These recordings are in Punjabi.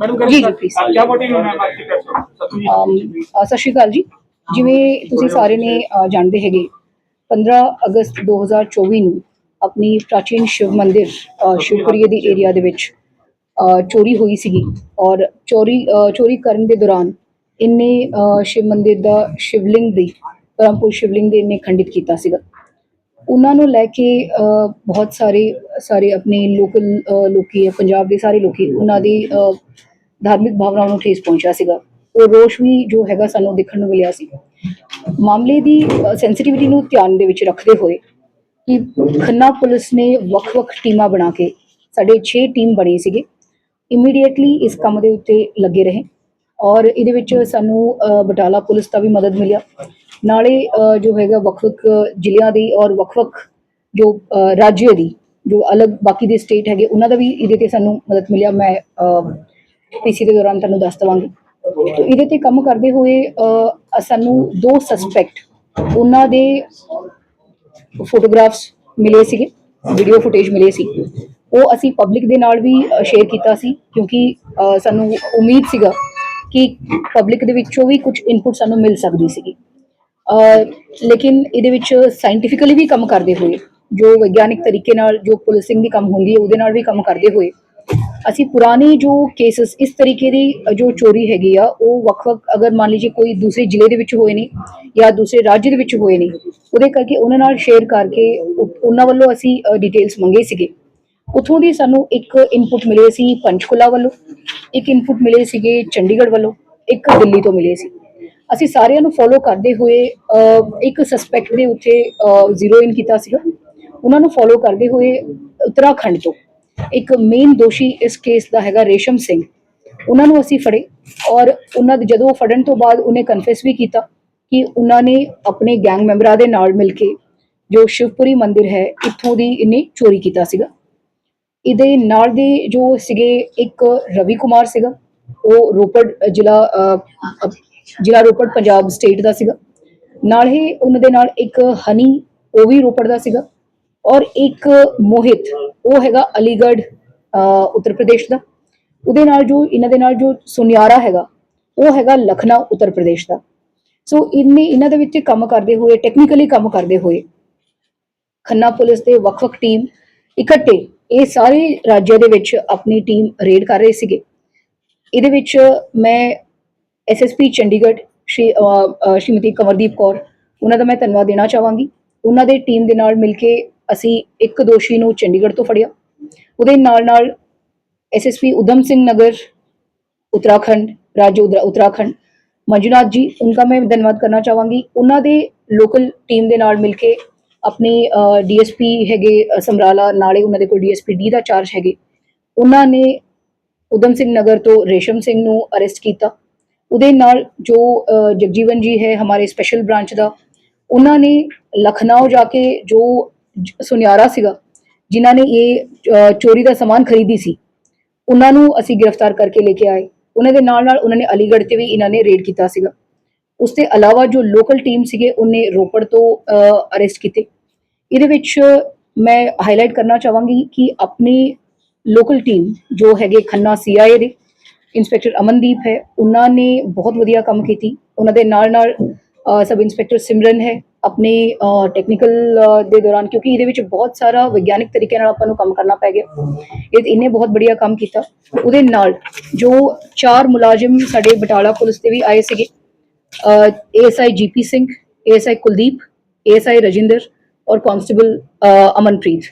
ਮੈਡਮ ਜੀ, ਜੀ, please. क्या मोटिव है मैम आपकी तरफ से ਅਮ, ਅ, ਸਤਿ ਸ਼੍ਰੀ ਅਕਾਲ ਜੀ ਜਿਵੇਂ ਤੁਸੀਂ ਸਾਰੇ ਨੇ ਅ, ਜਾਣਦੇ ਹੈਗੇ 15 ਅਗਸਤ 2024 ਨੂੰ ਆਪਣੀ ਪ੍ਰਾਚੀਨ ਸ਼ਿਵ ਮੰਦਿਰ ਅ, ਸ਼ਿਵਪੁਰੀ ਦੇ ਏਰੀਆ ਦੇ ਵਿੱਚ ਅ, ਚੋਰੀ ਹੋਈ ਸੀਗੀ ਔਰ ਚੋਰੀ ਅ, ਚੋਰੀ ਕਰਨ ਦੇ ਦੌਰਾਨ ਇਹਨੇ ਅ, ਸ਼ਿਵ ਮੰਦਿਰ ਦਾ ਸ਼ਿਵਲਿੰਗ ਦੀ ਪਰਮਪੁਰ ਸ਼ਿਵਲਿੰਗ ਦੇ ਇਹਨੇ ਖੰਡਿਤ ਕੀਤਾ ਸੀਗਾ ਉਹਨਾਂ ਨੂੰ ਲੈ ਕੇ ਅ, ਬਹੁਤ ਸਾਰੇ ਸਾਰੇ ਆਪਣੇ ਲੋਕਲ ਲੋਕੀ ਹੈ ਪੰਜਾਬ ਦੇ ਸਾਰੇ ਲੋਕੀ ਉਹਨਾਂ ਦੀ ਅ, ਧਾਰਮਿਕ ਭਾਵਨਾਵਾਂ ਨੂੰ ਠੇਸ ਪਹੁੰਚਿਆ ਸੀਗਾ। ਉਹ ਰੋਸ਼ ਵੀ ਜੋ ਹੈਗਾ ਸਾਨੂੰ ਦੇਖਣ ਨੂੰ ਮਿਲਿਆ ਸੀ। ਮਾਮਲੇ ਦੀ ਸੈਂਸਿਟੀਵਿਟੀ ਨੂੰ ਧਿਆਨ ਦੇ ਵਿੱਚ ਰੱਖਦੇ ਹੋਏ ਕਿ ਖੰਨਾ ਪੁਲਿਸ ਨੇ ਵੱਖ-ਵੱਖ ਟੀਮਾਂ ਬਣਾ ਕੇ ਸਾਡੇ 6 ਟੀਮ ਬਣੇ ਸੀਗੇ। ਇਮੀਡੀਏਟਲੀ ਇਸ ਕੰਮ ਦੇ ਉੱਤੇ ਲੱਗੇ ਰਹੇ ਔਰ ਇਹਦੇ ਵਿੱਚ ਸਾਨੂੰ ਬਟਾਲਾ ਪੁਲਿਸ ਦਾ ਵੀ ਮਦਦ ਮਿਲਿਆ। ਨਾਲੇ ਜੋ ਹੈਗਾ ਵੱਖ-ਵੱਖ ਜ਼ਿਲ੍ਹਿਆਂ ਦੀ ਔਰ ਵੱਖ-ਵੱਖ ਜੋ ਅ, ਦੀ ਜੋ ਅਲੱਗ ਬਾਕੀ ਦੇ ਸਟੇਟ ਹੈਗੇ ਉਹਨਾਂ ਦਾ ਵੀ ਇਹਦੇ ਤੇ ਸਾਨੂੰ ਮਦਦ ਮਿਲਿਆ। ਮੈਂ ਪੀਸੀ ਦੇ ਦੌਰਾਨ ਤੁਹਾਨੂੰ ਦੱਸ ਦਵਾਂਗੀ। ਤੋ ਇਹਦੇ ਤੇ ਕੰਮ ਕਰਦੇ ਹੋਏ ਸਾਨੂੰ ਦੋ ਸਸਪੈਕਟ ਉਹਨਾਂ ਦੇ ਫੋਟੋਗ੍ਰਾਫਸ ਮਿਲੇ ਸੀਗੇ ਵੀਡੀਓ ਫੁਟੇਜ ਮਿਲੇ ਸੀ। ਉਹ ਅਸੀਂ ਪਬਲਿਕ ਦੇ ਨਾਲ ਵੀ ਸ਼ੇਅਰ ਕੀਤਾ ਸੀ, ਕਿਉਂਕਿ ਸਾਨੂੰ ਉਮੀਦ ਸੀਗਾ ਕਿ ਪਬਲਿਕ ਦੇ ਵਿੱਚੋਂ ਵੀ ਕੁਝ ਇਨਪੁਟ ਸਾਨੂੰ ਮਿਲ ਸਕਦੀ ਸੀਗੀ। ਲੇਕਿਨ ਇਹਦੇ ਵਿੱਚ ਸਾਇੰਟੀਫਿਕਲੀ ਵੀ ਕੰਮ ਕਰਦੇ ਹੋਏ, ਜੋ ਵਿਗਿਆਨਿਕ ਤਰੀਕੇ ਨਾਲ ਜੋ ਪੁਲਿਸਿੰਗ ਦੀ ਕੰਮ ਹੁੰਦੀ ਹੈ, ਉਹਦੇ ਨਾਲ ਵੀ ਕੰਮ ਕਰਦੇ ਹੋਏ ਅਸੀਂ ਪੁਰਾਣੇ ਜੋ ਕੇਸਸ ਇਸ ਤਰੀਕੇ ਦੀ ਜੋ ਚੋਰੀ ਹੈਗੀ ਆ, ਉਹ ਵੱਖ-ਵੱਖ ਅਗਰ ਮੰਨ ਲੀजिए ਕੋਈ ਦੂਸਰੇ ਜ਼ਿਲ੍ਹੇ ਦੇ ਵਿੱਚ ਹੋਏ ਨੇ ਜਾਂ ਦੂਸਰੇ ਰਾਜ ਦੇ ਵਿੱਚ ਹੋਏ ਨੇ, ਉਹਦੇ ਕਰਕੇ ਉਹਨਾਂ ਨਾਲ ਸ਼ੇਅਰ ਕਰਕੇ ਉਹ- ਉਹਨਾਂ ਵੱਲੋਂ ਅਸੀਂ ਡਿਟੇਲਸ ਮੰਗੇ ਸੀਗੇ। ਉਥੋਂ ਦੀ ਸਾਨੂੰ ਇੱਕ ਇਨਪੁਟ ਮਿਲੇ ਸੀ ਪੰਚਕੁਲਾ ਵੱਲੋਂ, ਇੱਕ ਇਨਪੁਟ ਮਿਲੇ ਸੀਗੇ ਚੰਡੀਗੜ੍ਹ ਵੱਲੋਂ, ਇੱਕ ਦਿੱਲੀ ਤੋਂ ਮਿਲੇ ਸੀ। ਅਸੀਂ ਸਾਰਿਆਂ ਨੂੰ ਫੋਲੋ ਕਰਦੇ ਹੋਏ ਇੱਕ ਸਸਪੈਕਟ ਦੇ ਉੱਤੇ ਜ਼ੀਰੋ ਇਨ ਕੀਤਾ ਸੀਗਾ। ਉਹਨਾਂ ਨੂੰ ਫੋਲੋ ਕਰਦੇ ਹੋਏ ਉੱਤਰਾਖੰਡ ਤੋਂ। ਇੱਕ ਮੇਨ ਦੋਸ਼ੀ ਇਸ ਕੇਸ ਦਾ ਹੈਗਾ ਰੇਸ਼ਮ ਸਿੰਘ। ਉਹਨਾਂ ਨੂੰ ਅਸੀਂ ਫੜੇ ਔਰ ਉਹਨਾਂ ਦੇ ਜਦੋਂ ਫੜਨ ਤੋਂ ਬਾਅਦ ਉਹਨੇ ਕਨਫੈਸ ਵੀ ਕੀਤਾ ਕਿ ਉਹਨਾਂ ਨੇ ਆਪਣੇ ਗੈਂਗ ਮੈਂਬਰਾਂ ਦੇ ਨਾਲ ਮਿਲ ਕੇ ਜੋ ਸ਼ਿਵਪੁਰੀ ਮੰਦਿਰ ਹੈ ਇੱਥੋਂ ਦੀ ਇਹਨੇ ਚੋਰੀ ਕੀਤਾ ਸੀਗਾ। ਇਹਦੇ ਨਾਲ ਦੇ ਜੋ ਸੀਗੇ ਇੱਕ ਰਵੀ ਕੁਮਾਰ ਸੀਗਾ ਉਹ ਰੋਪੜ ਜ਼ਿਲ੍ਹਾ ਅ, ਜ਼ਿਲ੍ਹਾ ਰੋਪੜ ਪੰਜਾਬ ਸਟੇਟ ਦਾ ਸੀਗਾ। ਨਾਲ ਹੀ ਉਹਨਾਂ ਦੇ ਨਾਲ ਇੱਕ ਹਨੀ ਉਹ ਵੀ ਰੋਪੜ ਦਾ ਸੀਗਾ। ਔਰ ਇੱਕ ਮੋਹਿਤ, ਉਹ ਹੈਗਾ ਅਲੀਗੜ੍ਹ ਉੱਤਰ ਪ੍ਰਦੇਸ਼ ਦਾ। ਉਹਦੇ ਨਾਲ ਜੋ, ਇਹਨਾਂ ਦੇ ਨਾਲ ਜੋ ਸੁਨਿਆਰਾ ਹੈਗਾ, ਉਹ ਹੈਗਾ ਲਖਨਊ, ਉੱਤਰ ਪ੍ਰਦੇਸ਼ ਦਾ। ਸੋ ਇਹਨੇ ਇਹਨਾਂ ਦੇ ਵਿੱਚ ਕੰਮ ਕਰਦੇ ਹੋਏ ਟੈਕਨੀਕਲੀ ਕੰਮ ਕਰਦੇ ਹੋਏ, ਖੰਨਾ ਪੁਲਿਸ ਦੇ ਵੱਖ-ਵੱਖ ਟੀਮ ਇਕੱਠੇ ਇਹ ਸਾਰੇ ਰਾਜਾਂ ਦੇ ਵਿੱਚ ਆਪਣੀ ਟੀਮ ਰੇਡ ਕਰ ਰਹੇ ਸੀਗੇ। ਇਹਦੇ ਵਿੱਚ ਮੈਂ ਐਸਐਸਪੀ ਚੰਡੀਗੜ੍ਹ, ਸ਼੍ਰੀ ਸ਼੍ਰੀਮਤੀ ਕਮਰਦੀਪ ਕੌਰ, ਉਹਨਾਂ ਦਾ ਮੈਂ ਧੰਨਵਾਦ ਦੇਣਾ ਚਾਹਾਂਗੀ। ਉਹਨਾਂ ਦੇ ਟੀਮ ਦੇ ਨਾਲ ਮਿਲ ਕੇ ਅਸੀਂ ਇੱਕ ਦੋਸ਼ੀ ਨੂੰ ਚੰਡੀਗੜ੍ਹ ਤੋਂ ਫੜਿਆ। ਉਹਦੇ ਨਾਲ ਨਾਲ ਐਸਐਸਪੀ ਉਦਮ ਸਿੰਘ ਨਗਰ, ਉਤਰਾਖੰਡ, ਰਾਜ ਉੱਤਰਾਖੰਡ, ਮੰਜੂਨਾਥ ਜੀ, ਉਨ੍ਹਾਂ ਮੈਂ ਧੰਨਵਾਦ ਕਰਨਾ ਚਾਹਾਂਗੀ। ਉਹਨਾਂ ਦੇ ਲੋਕਲ ਟੀਮ ਦੇ ਨਾਲ ਮਿਲ ਕੇ ਆਪਣੇ ਡੀਐਸਪੀ ਹੈਗੇ ਸਮਰਾਲਾ, ਨਾਲੇ ਉਹਨਾਂ ਦੇ ਕੋਲ ਡੀਐਸਪੀ ਡੀ ਦਾ ਚਾਰਜ ਹੈਗੇ। ਉਹਨਾਂ ਨੇ ਉਦਮ ਸਿੰਘ ਨਗਰ ਤੋਂ ਰੇਸ਼ਮ ਸਿੰਘ ਨੂੰ ਅਰੈਸਟ ਕੀਤਾ। ਉਹਦੇ ਨਾਲ ਜੋ ਜਗਜੀਵਨ ਜੀ ਹੈ, ਹਮਾਰੇ ਸਪੈਸ਼ਲ ਬ੍ਰਾਂਚ ਦਾ ਉਹਨਾਂ ਨੇ ਲਖਨਊ ਜਾ ਕੇ ਜੋ ਸੁਨਿਆਰਾ ਸੀਗਾ, ਜਿਨ੍ਹਾਂ ਨੇ ਇਹ ਚੋਰੀ ਦਾ ਸਮਾਨ ਖਰੀਦੀ ਸੀ। ਉਹਨਾਂ ਨੂੰ ਅਸੀਂ ਗ੍ਰਿਫਤਾਰ ਕਰਕੇ ਲੈ ਕੇ ਆਏ। ਉਹਨਾਂ ਦੇ ਨਾਲ ਨਾਲ ਉਹਨਾਂ ਨੇ ਅਲੀਗੜ੍ਹ ਤੇ ਵੀ ਇਹਨਾਂ ਨੇ ਰੇਡ ਕੀਤਾ ਸੀਗਾ। ਉਸ ਤੋਂ ਇਲਾਵਾ ਜੋ ਲੋਕਲ ਟੀਮ ਸੀਗੇ, ਉਹਨੇ ਰੋਪੜ ਤੋਂ ਅਰੈਸਟ ਕੀਤੇ। ਇਹਦੇ ਵਿੱਚ ਮੈਂ ਹਾਈਲਾਈਟ ਕਰਨਾ ਚਾਹਾਂਗੀ ਕਿ ਆਪਣੀ ਲੋਕਲ ਟੀਮ ਜੋ ਹੈਗੇ ਖੰਨਾ ਸੀਆਈਏ ਦੇ ਇੰਸਪੈਕਟਰ ਅਮਨਦੀਪ ਹੈ, ਉਹਨਾਂ ਨੇ ਬਹੁਤ ਵਧੀਆ ਕੰਮ ਕੀਤੀ। ਉਹਨਾਂ ਦੇ ਨਾਲ ਨਾਲ ਸਬ ਇੰਸਪੈਕਟਰ ਸਿਮਰਨ ਹੈ ਆਪਣੇ ਟੈਕਨੀਕਲ ਦੇ ਦੌਰਾਨ ਕਿਉਂਕਿ ਇਹਦੇ ਵਿੱਚ ਬਹੁਤ ਸਾਰਾ ਵਿਗਿਆਨਿਕ ਤਰੀਕੇ ਨਾਲ ਆਪਾਂ ਨੂੰ ਕੰਮ ਕਰਨਾ ਪੈ ਗਿਆ ਇਹ ਇਹਨੇ ਬਹੁਤ ਬੜੀਆ ਕੰਮ ਕੀਤਾ ਉਹਦੇ ਨਾਲ ਜੋ ਚਾਰ ਮੁਲਾਜ਼ਮ ਸਾਡੇ ਬਟਾਲਾ ਪੁਲਿਸ ਦੇ ਵੀ ਆਏ ਸੀਗੇ ASI GP Singh ASI Kuldeep ASI Rajinder ਔਰ ਕਾਂਸਟੇਬਲ ਅਮਨਪ੍ਰੀਤ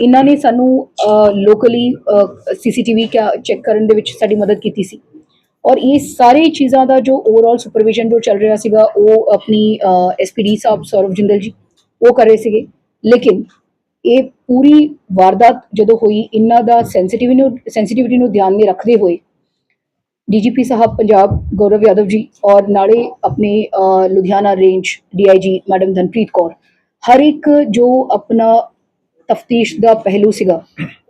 ਇਹਨਾਂ ਨੇ ਸਾਨੂੰ ਲੋਕਲੀ ਸੀਸੀਟੀਵੀ ਚੈੱਕ ਕਰਨ ਦੇ ਵਿੱਚ ਸਾਡੀ ਮਦਦ ਕੀਤੀ ਸੀ ਔਰ ਇਹ ਸਾਰੇ ਚੀਜ਼ਾਂ ਦਾ ਜੋ ਓਵਰਆਲ ਸੁਪਰਵਿਜ਼ਨ ਜੋ ਚੱਲ ਰਿਹਾ ਸੀਗਾ, ਉਹ ਆਪਣੀ ਐਸਪੀਡੀ ਸਾਹਿਬ ਸੌਰਵ ਜਿੰਦਲ ਜੀ, ਉਹ ਕਰ ਰਹੇ ਸੀਗੇ। ਲੇਕਿਨ ਇਹ ਪੂਰੀ ਵਾਰਦਾਤ ਜਦੋਂ ਹੋਈ, ਇਹਨਾਂ ਦਾ ਸੈਂਸਿਟੀਵਿਟੀ ਨੂੰ ਸੈਂਸਿਟੀਵਿਟੀ ਨੂੰ ਧਿਆਨ ਵਿੱਚ ਰੱਖਦੇ ਹੋਏ ਡੀਜੀਪੀ ਸਾਹਿਬ, ਪੰਜਾਬ ਗੌਰਵ ਯਾਦਵ ਜੀ ਔਰ ਨਾਲੇ ਆਪਣੇ Ludhiana range DIG madam Dhanpreet Kaur, ਹਰ ਇੱਕ ਜੋ ਆਪਣਾ ਤਫਤੀਸ਼ ਦਾ ਪਹਿਲੂ ਸੀਗਾ,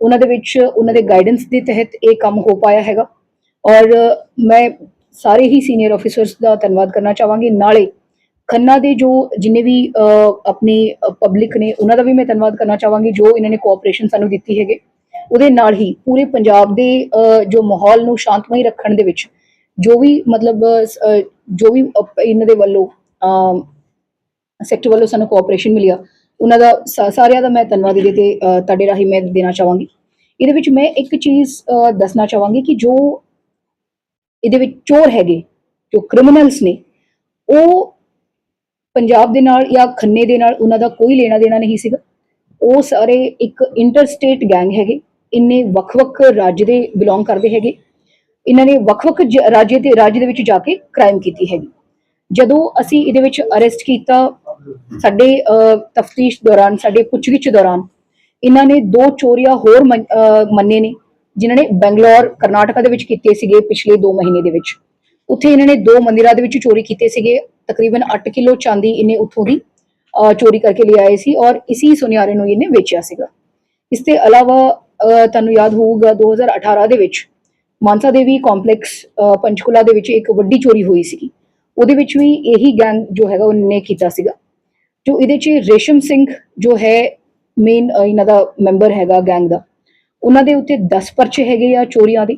ਉਹਨਾਂ ਦੇ ਵਿੱਚ, ਉਹਨਾਂ ਦੇ ਗਾਈਡੈਂਸ ਦੇ ਤਹਿਤ ਇਹ ਕੰਮ ਹੋ ਪਾਇਆ ਹੈਗਾ। ਔਰ ਮੈਂ ਸਾਰੇ ਹੀ ਸੀਨੀਅਰ ਆਫੀਸਰਸ ਦਾ ਧੰਨਵਾਦ ਕਰਨਾ ਚਾਹਾਂਗੀ। ਨਾਲੇ ਖੰਨਾ ਦੇ ਜੋ ਜਿੰਨੇ ਵੀ ਆਪਣੀ ਪਬਲਿਕ ਨੇ, ਉਹਨਾਂ ਦਾ ਵੀ ਮੈਂ ਧੰਨਵਾਦ ਕਰਨਾ ਚਾਹਾਂਗੀ, ਜੋ ਇਹਨਾਂ ਨੇ ਕੋਆਪਰੇਸ਼ਨ ਸਾਨੂੰ ਦਿੱਤੀ ਹੈਗੇ। ਉਹਦੇ ਨਾਲ ਹੀ ਪੂਰੇ ਪੰਜਾਬ ਦੇ ਜੋ ਮਾਹੌਲ ਨੂੰ ਸ਼ਾਂਤਮਈ ਰੱਖਣ ਦੇ ਵਿੱਚ ਜੋ ਵੀ ਮਤਲਬ ਜੋ ਵੀ ਇਹਨਾਂ ਦੇ ਵੱਲੋਂ ਸੈਕਟਰ ਵੱਲੋਂ ਸਾਨੂੰ ਕੋਆਪਰੇਸ਼ਨ ਮਿਲਿਆ, ਉਹਨਾਂ ਦਾ ਸਾ- ਸਾਰਿਆਂ ਦਾ ਮੈਂ ਧੰਨਵਾਦ ਇਹਦੇ ਤੇ ਤੁਹਾਡੇ ਰਾਹੀਂ ਮੈਂ ਦੇਣਾ ਚਾਹਾਂਗੀ। ਇਹਦੇ ਵਿੱਚ ਮੈਂ ਇੱਕ ਚੀਜ਼ ਦੱਸਣਾ ਚਾਹਾਂਗੀ ਕਿ ਜੋ ਇਹਦੇ ਵਿੱਚ ਚੋਰ ਹੈਗੇ, ਜੋ ਕ੍ਰਿਮੀਨਲਸ ਨੇ, ਉਹ ਪੰਜਾਬ ਦੇ ਨਾਲ ਜਾਂ ਖੰਨੇ ਦੇ ਨਾਲ ਉਹਨਾਂ ਦਾ ਕੋਈ ਲੈਣਾ ਦੇਣਾ ਨਹੀਂ ਸੀਗਾ। ਉਹ ਸਾਰੇ ਇੱਕ ਇੰਟਰਸਟੇਟ ਗੈਂਗ ਹੈਗੇ, ਇੰਨੇ ਵੱਖ-ਵੱਖ ਰਾਜ ਦੇ ਬਿਲੋਂਗ ਕਰਦੇ ਹੈਗੇ। ਇਹਨਾਂ ਨੇ ਵੱਖ-ਵੱਖ ਜ- ਰਾਜ ਦੇ ਰਾਜ ਦੇ ਵਿੱਚ ਜਾ ਕੇ ਕ੍ਰਾਈਮ ਕੀਤੀ ਹੈਗੀ। ਜਦੋਂ ਅਸੀਂ ਇਹਦੇ ਵਿੱਚ ਅਰੈਸਟ ਕੀਤਾ, ਸਾਡੇ ਤਫਤੀਸ਼ ਦੌਰਾਨ, ਸਾਡੇ ਪੁੱਛਗਿੱਛ ਦੌਰਾਨ, ਇਹਨਾਂ ਨੇ ਦੋ ਚੋਰੀਆਂ ਹੋਰ ਮੰਨੇ ਨੇ। ਜਿਨ੍ਹਾਂ ਨੇ ਬੈਂਗਲੌਰ ਕਰਨਾਟਕਾ ਦੇ ਵਿੱਚ ਕੀਤੇ ਸੀਗੇ ਪਿਛਲੇ 2 ਮਹੀਨੇ ਦੇ ਵਿੱਚ। ਉੱਥੇ ਇਹਨਾਂ ਨੇ ਦੋ ਮੰਦਿਰਾਂ ਦੇ ਵਿੱਚ ਚੋਰੀ ਕੀਤੇ ਸੀਗੇ। ਤਕਰੀਬਨ 8 ਕਿਲੋ ਚਾਂਦੀ ਇਹਨੇ ਉੱਥੋਂ ਦੀ ਚੋਰੀ ਕਰਕੇ ਲਿਆਏ ਸੀ ਔਰ ਇਸੀ ਸੁਨਿਆਰੇ ਨੂੰ ਇਹਨੇ ਵੇਚਿਆ ਸੀਗਾ। ਇਸ ਤੋਂ ਇਲਾਵਾ ਤੁਹਾਨੂੰ ਯਾਦ ਹੋਊਗਾ 2018 ਦੇ ਵਿੱਚ ਮਾਨਸਾ ਦੇਵੀ ਕੰਪਲੈਕਸ ਅਹ, ਪੰਚਕੂਲਾ ਦੇ ਵਿੱਚ ਇੱਕ ਵੱਡੀ ਚੋਰੀ ਹੋਈ ਸੀਗੀ। ਉਹਦੇ ਵਿੱਚ ਵੀ ਇਹੀ ਗੈਂਗ ਜੋ ਹੈਗਾ ਉਹਨੇ ਕੀਤਾ ਸੀਗਾ। ਜੋ ਇਹਦੇ 'ਚ ਰੇਸ਼ਮ ਸਿੰਘ ਜੋ ਹੈ ਮੇਨ ਇਹਨਾਂ ਦਾ ਮੈਂਬਰ ਹੈਗਾ ਗੈਂਗ ਦਾ। ਉਹਨਾਂ ਦੇ ਉੱਤੇ 10 ਪਰਚੇ ਹੈਗੇ ਆ ਚੋਰੀਆਂ ਦੇ।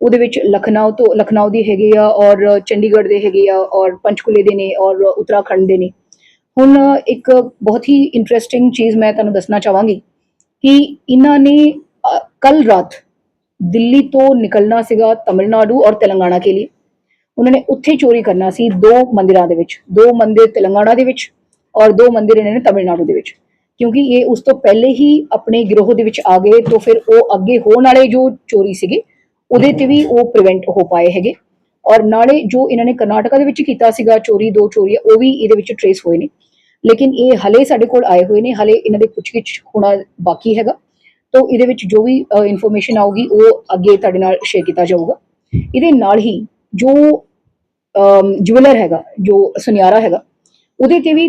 ਉਹਦੇ ਵਿੱਚ ਲਖਨਊ ਤੋਂ ਲਖਨਊ ਦੇ ਹੈਗੇ ਆ ਔਰ ਚੰਡੀਗੜ੍ਹ ਦੇ ਹੈਗੇ ਆ ਔਰ ਪੰਚਕੂਲੇ ਦੇ ਨੇ ਔਰ ਉੱਤਰਾਖੰਡ ਦੇ ਨੇ। ਹੁਣ ਇੱਕ ਬਹੁਤ ਹੀ ਇੰਟਰਸਟਿੰਗ ਚੀਜ਼ ਮੈਂ ਤੁਹਾਨੂੰ ਦੱਸਣਾ ਚਾਹਾਂਗੀ ਕਿ ਇਹਨਾਂ ਨੇ ਕੱਲ ਰਾਤ ਦਿੱਲੀ ਤੋਂ ਨਿਕਲਣਾ ਸੀਗਾ ਤਮਿਲਨਾਡੂ ਔਰ ਤੇਲੰਗਾਨਾ ਕੇ ਲਈ ਉਹਨਾਂ ਨੇ ਉੱਥੇ ਚੋਰੀ ਕਰਨਾ ਸੀ ਦੋ ਮੰਦਿਰਾਂ ਦੇ ਵਿੱਚ। ਦੋ ਮੰਦਿਰ ਤੇਲੰਗਾਨਾ ਦੇ ਵਿੱਚ ਔਰ ਦੋ ਮੰਦਿਰ ਇਹਨਾਂ ਨੇ ਤਮਿਲਨਾਡੂ ਦੇ ਵਿੱਚ। ਕਿਉਂਕਿ ਇਹ ਉਸ ਤੋਂ ਪਹਿਲੇ ਹੀ ਆਪਣੇ ਗਿਰੋਹ ਦੇ ਵਿੱਚ ਆ ਗਏ ਤੋਂ ਫਿਰ ਉਹ ਅੱਗੇ ਹੋਣ ਵਾਲੇ ਜੋ ਚੋਰੀ ਸੀਗੇ, ਉਹਦੇ ਤੇ ਵੀ ਉਹ ਪ੍ਰੀਵੈਂਟ ਹੋ ਪਾਏ ਹੈਗੇ। ਔਰ ਨਾਲੇ ਜੋ ਇਹਨਾਂ ਨੇ ਕਰਨਾਟਕਾ ਦੇ ਵਿੱਚ ਕੀਤਾ ਸੀਗਾ ਚੋਰੀ, ਦੋ ਚੋਰੀ, ਉਹ ਵੀ ਇਹਦੇ ਵਿੱਚ ਟਰੇਸ ਹੋਏ ਨੇ। ਲੇਕਿਨ ਇਹ ਹਲੇ ਸਾਡੇ ਕੋਲ ਆਏ ਹੋਏ ਨੇ, ਹਲੇ ਇਹਨਾਂ ਦੇ ਪੁੱਛਗਿੱਛ ਹੋਣਾ ਬਾਕੀ ਹੈਗਾ। ਤੋਂ ਇਹਦੇ ਵਿੱਚ ਜੋ ਵੀ ਇਨਫੋਰਮੇਸ਼ਨ ਆਊਗੀ, ਉਹ ਅੱਗੇ ਤੁਹਾਡੇ ਨਾਲ ਸ਼ੇਅਰ ਕੀਤਾ ਜਾਊਗਾ। ਇਹਦੇ ਨਾਲ ਹੀ ਜੋ ਜੁਵਲਰ ਹੈਗਾ, ਜੋ ਸੁਨਿਆਰਾ ਹੈਗਾ, ਉਹਦੇ ਤੇ ਵੀ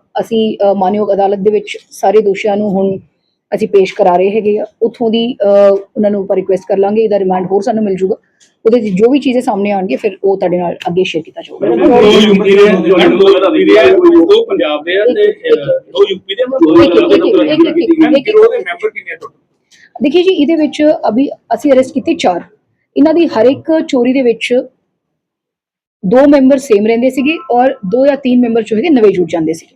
ਅਸੀਂ ਮਾਨਯੋਗ ਅਦਾਲਤ ਦੇ ਵਿੱਚ ਸਾਰੇ ਦੋਸ਼ੀਆਂ ਨੂੰ ਹੁਣ ਅਸੀਂ ਪੇਸ਼ ਕਰਾ ਰਹੇ ਹੈਗੇ ਆ। ਉਥੋਂ ਦੀ ਉਹਨਾਂ ਨੂੰ ਆਪਾਂ ਰਿਕੁਐਸਟ ਕਰ ਲਾਂਗੇ ਇਹਦਾ ਰਿਮਾਂਡ ਹੋਰ ਸਾਨੂੰ ਮਿਲ ਜੂਗਾ। ਉਹਦੇ ਜੋ ਵੀ ਚੀਜ਼ਾਂ ਸਾਹਮਣੇ ਆਣਗੇ ਫਿਰ ਉਹ ਤੁਹਾਡੇ ਨਾਲ ਅੱਗੇ ਸ਼ੇਅਰ ਕੀਤਾ ਜਾਊਗਾ। ਦੋ ਪੰਜਾਬ ਆ ਤੇ ਯੂਪੀ ਦੇਖਿਏ ਜੀ ਇਹਦੇ ਵਿੱਚ ਅਭੀ ਅਸੀਂ ਅਰੈਸਟ ਕੀਤੇ ਚਾਰ। ਇਹਨਾਂ ਦੀ ਹਰ ਇੱਕ ਚੋਰੀ ਦੇ ਵਿੱਚ ਦੋ ਮੈਂਬਰ ਸੇਮ ਰਹਿੰਦੇ ਸੀਗੇ ਔਰ ਦੋ ਜਾਂ ਤਿੰਨ ਮੈਂਬਰ ਜੋ ਹੈਗੇ ਨਵੇਂ ਜੁੜ ਜਾਂਦੇ ਸੀਗੇ।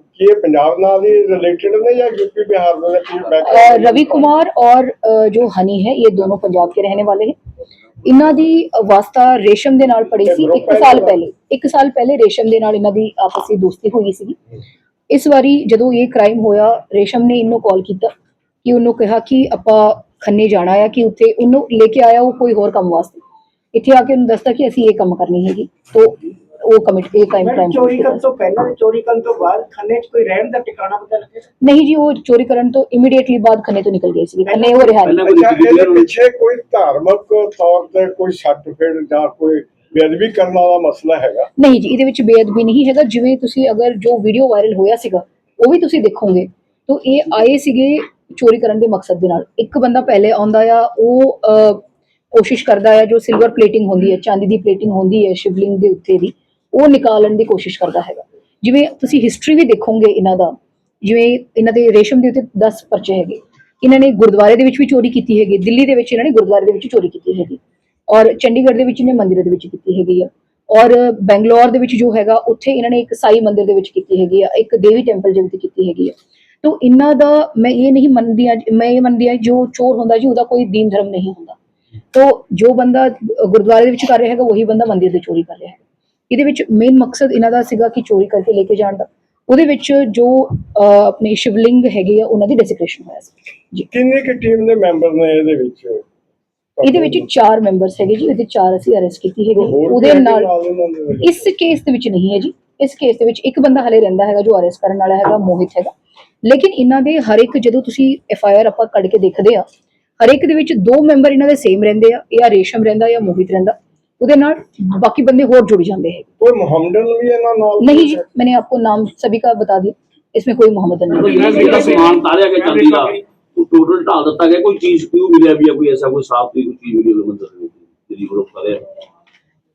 ਕੀ ਇਹ ਪੰਜਾਬ ਨਾਲ ਹੀ ਰਿਲੇਟਡ ਨੇ ਜਾਂ ਯੂਪੀ बिहार में की अ, बैकग्राउंड रवि कुमार और अ, जो हनी है ये दोनों पंजाब के रहने वाले हैं ਇਹਨਾਂ ਦੀ ਵਾਸਤਾ ਰੇਸ਼ਮ ਦੇ ਨਾਲ ਪੜੀ ਸੀ ਇਹ ਇੱਕ ਸਾਲ ਪਹਿਲੇ ਇੱਕ ਸਾਲ ਪਹਿਲੇ ਰੇਸ਼ਮ ਦੇ ਨਾਲ ਇਹਨਾਂ ਦੀ ਆਪਸੀ ਦੋਸਤੀ ਹੋਈ ਸੀ ਇਸ ਵਾਰੀ ਜਦੋਂ ਇਹ ਕ੍ਰਾਈਮ ਹੋਇਆ ਰੇਸ਼ਮ ਨੇ ਇਹਨੂੰ ਕਾਲ ਕੀਤਾ ਕਿ ਉਹਨੂੰ ਕਿਹਾ ਕਿ ਆਪਾਂ ਖੰਨੇ ਜਾਣਾ ਆ ਕਿ ਉੱਥੇ ਉਹਨੂੰ ਲੈ ਕੇ ਆਇਆ ਉਹ ਕੋਈ ਹੋਰ ਕੰਮ ਵਾਸਤੇ ਇੱਥੇ ਆ ਕੇ ਉਹਨੂੰ ਦੱਸਦਾ ਕਿ ਅਸੀਂ ਇਹ ਕੰਮ ਕਰਨੀ ਹੈਗੀ ਤੋਂ ਉਹ ਕਮਿਟ ਇਹ ਕ੍ਰਾਈਮ ਮੈਂ ਕ੍ਰਾਈਮ ਚੋਰੀ ਕਰਨ ਤੋਂ ਪਹਿਲਾਂ ਤੇ ਚੋਰੀ ਕਰਨ ਤੋਂ ਬਾਅਦ ਖੰਨੇ 'ਚ ਕੋਈ ਰਹਿਣ ਦਾ ਟਿਕਾਣਾ ਪਤਾ ਲੱਗੇ ਨਹੀਂ ਜੀ ਉਹ ਚੋਰੀ ਕਰਨ ਤੋਂ ਇਮੀਡੀਏਟਲੀ ਬਾਅਦ ਖੰਨੇ ਤੋਂ ਨਿਕਲ ਗਏ ਸੀ ਖੰਨੇ ਉਹ ਰਿਹਾ ਨਹੀਂ। ਅੱਛਾ ਇਹਦੇ ਪਿੱਛੇ ਕੋਈ ਧਾਰਮਿਕ ਤੌਰ ਤੇ ਕੋਈ ਸਰਟੀਫਿਕੇਟ ਜਾਂ ਕੋਈ ਬੇਅਦਬੀ ਕਰਨ ਵਾਲਾ ਮਸਲਾ ਹੈਗਾ? ਨਹੀਂ ਜੀ ਇਹਦੇ ਵਿੱਚ ਬੇਅਦਬੀ ਨਹੀਂ ਹੈਗਾ। ਜਿਵੇਂ ਤੁਸੀਂ ਅਗਰ ਜੋ ਵੀਡੀਓ ਵਾਇਰਲ ਹੋਇਆ ਸੀਗਾ ਉਹ ਵੀ ਤੁਸੀਂ ਦੇਖੋਗੇ। ਤਾਂ ਇਹ ਆਏ ਸੀਗੇ ਚੋਰੀ ਕਰਨ ਦੇ ਮਕਸਦ ਦੇ ਨਾਲ। ਇੱਕ ਬੰਦਾ ਪਹਿਲੇ ਆਉਂਦਾ ਆ ਉਹ ਕੋਸ਼ਿਸ਼ ਕਰਦਾ ਆ ਜੋ ਸਿਲਵਰ ਪਲੇਟਿੰਗ ਹੁੰਦੀ ਹੈ ਚਾਂਦੀ ਦੀ ਪਲੇਟਿੰਗ ਹੁੰਦੀ ਹੈ ਸ਼ਿਵਲਿੰਗ ਦੇ ਉੱਤੇ ਦੀ। ਉਹ ਨਿਕਾਲਣ ਦੀ ਕੋਸ਼ਿਸ਼ ਕਰਦਾ ਹੈਗਾ। ਜਿਵੇਂ ਤੁਸੀਂ ਹਿਸਟਰੀ ਵੀ ਦੇਖੋਗੇ ਇਹਨਾਂ ਦਾ, ਜਿਵੇਂ ਇਹਨਾਂ ਦੇ ਰੇਸ਼ਮ ਦੇ ਉੱਤੇ 10 ਪਰਚੇ ਹੈਗੇ। ਇਹਨਾਂ ਨੇ ਗੁਰਦੁਆਰੇ ਦੇ ਵਿੱਚ ਵੀ ਚੋਰੀ ਕੀਤੀ ਹੈਗੀ, ਦਿੱਲੀ ਦੇ ਵਿੱਚ ਇਹਨਾਂ ਨੇ ਗੁਰਦੁਆਰੇ ਦੇ ਵਿੱਚ ਚੋਰੀ ਕੀਤੀ ਹੈਗੀ। ਔਰ ਚੰਡੀਗੜ੍ਹ ਦੇ ਵਿੱਚ ਇਹਨੇ ਮੰਦਿਰ ਦੇ ਵਿੱਚ ਕੀਤੀ ਹੈਗੀ ਆ। ਔਰ ਬੈਂਗਲੌਰ ਦੇ ਵਿੱਚ ਜੋ ਹੈਗਾ, ਉੱਥੇ ਇਹਨਾਂ ਨੇ ਇੱਕ ਸਾਈ ਮੰਦਿਰ ਦੇ ਵਿੱਚ ਕੀਤੀ ਹੈਗੀ ਆ, ਇੱਕ ਦੇਵੀ ਟੈਂਪਲ ਦੇ ਵਿੱਚ ਕੀਤੀ ਹੈਗੀ ਆ। ਤੋ ਇਹਨਾਂ ਦਾ, ਮੈਂ ਇਹ ਨਹੀਂ ਮੰਨਦੀ ਆ, ਮੈਂ ਇਹ ਮੰਨਦੀ ਆ, ਜੋ ਚੋਰ ਹੁੰਦਾ ਜੀ, ਉਹਦਾ ਕੋਈ ਦੀਨ ਧਰਮ ਨਹੀਂ ਹੁੰਦਾ। ਤੋਂ ਜੋ ਬੰਦਾ ਗੁਰਦੁਆਰੇ ਦੇ ਵਿੱਚ ਕਰ ਰਿਹਾ ਹੈਗਾ, ਉਹੀ ਬੰਦਾ ਮੰਦਿਰ ਦੇ ਚੋਰੀ ਕਰ ਰਿਹਾ ਹੈ ਇਹਦੇ ਵਿੱਚ ਮੇਨ ਮਕਸਦ ਇਹਨਾਂ ਦਾ ਸੀਗਾ ਕਿ ਚੋਰੀ ਕਰਕੇ ਲੈ ਕੇ ਜਾਣ ਦਾ। ਉਹਦੇ ਵਿੱਚ ਜੋ ਆਪਣੇ ਸ਼ਿਵਲਿੰਗ ਹੈਗੇ ਆ ਉਹਨਾਂ ਦੀ ਡੈਸਿਕ੍ਰੇਸ਼ਨ ਹੋਇਆ ਸੀ। ਜੀ। ਕਿੰਨੇ ਕਿ ਟੀਮ ਦੇ ਮੈਂਬਰ ਨੇ ਇਹਦੇ ਵਿੱਚ? ਇਹਦੇ ਵਿੱਚ ਚਾਰ ਮੈਂਬਰਸ ਹੈਗੇ ਜੀ ਇਹਦੇ ਚਾਰ ਅਸੀਂ ਅਰੈਸਟ ਕੀਤੀ ਹੈਗੇ। ਉਹਦੇ ਨਾਲ? ਇਸ ਕੇਸ ਦੇ ਵਿੱਚ ਨਹੀਂ ਹੈ ਜੀ। ਇਸ ਕੇਸ ਦੇ ਵਿੱਚ ਇੱਕ ਬੰਦਾ ਹਲੇ ਰਹਿੰਦਾ ਹੈਗਾ ਜੋ ਅਰੈਸਟ ਕਰਨ ਵਾਲਾ ਹੈਗਾ ਮੋਹਿਤ ਹੈਗਾ। ਲੇਕਿਨ ਇਹਨਾਂ ਦੇ ਹਰ ਇੱਕ ਜਦੋਂ ਤੁਸੀਂ ਐਫ ਆਈ ਆਰ ਆਪਾਂ ਕੱਢ ਕੇ ਦੇਖਦੇ ਆ ਹਰ ਇੱਕ ਦੇ ਵਿੱਚ ਦੋ ਮੈਂਬਰ ਇਹਨਾਂ ਦੇ ਸੇਮ ਰਹਿੰਦੇ ਆ। ਇਹ ਆ ਰੇਸ਼ਮ ਰਹਿੰਦਾ ਜਾਂ ਮੋਹਿਤ ਰਹਿੰਦਾ। ਉਹਦੇ ਨਾਲ ਬਾਕੀ ਬੰਦੇ ਹੋਰ जुड़ जाते हैं ਕੋਈ ਮੁਹੰਮਦਨ ਵੀ ਇਹਨਾਂ ਨਾਲ नहीं जी मैंने आपको नाम सभी का बता दिया इसमें कोई मोहम्मद नहीं ਕੋਈ ਇਹਨਾਂ ਜਿਹੜਾ ਸਮਾਨ ਤਾਰਿਆ ਗਿਆ ਚਾਂਦੀ ਦਾ ਉਹ ਟੋਟਲ ਢਾਲ ਦਿੱਤਾ ਗਿਆ ਕੋਈ ਚੀਜ਼ ਕਿਉਂ ਮਿਲਿਆ ਵੀ ਆ ਕੋਈ ਐਸਾ ਕੋਈ ਸਾਫ ਦੀ ਕੋਈ ਚੀਜ਼ ਮਿਲੀ ਹੋਵੇ ਮੰਦਰ ਦੇ ਵਿੱਚ ਜਿਹੜੀ ਗਰੁੱਪ ਕਰਿਆ